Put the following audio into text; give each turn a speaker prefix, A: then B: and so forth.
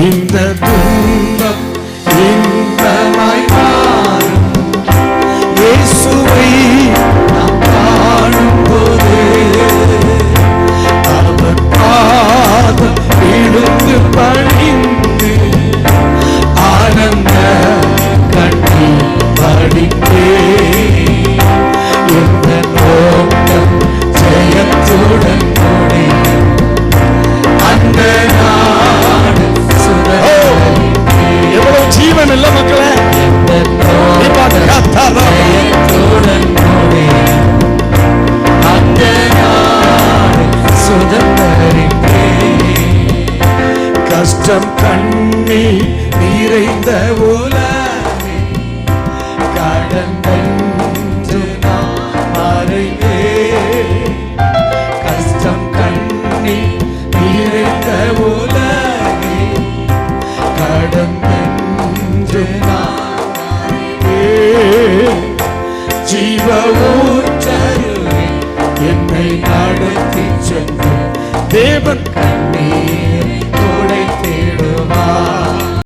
A: இந்த ஜீவன் இல்ல மக்களே கஷ்டம் கண்ணி நிறைந்த உலகை கடந்தென்று மறைவே கஷ்டம் கண்ணி நிறைந்த உலகை கடந்தென்று ஜீவ ஊற்றருவே என்னை நடத்தி சென்று தேவன் கண்ணீர்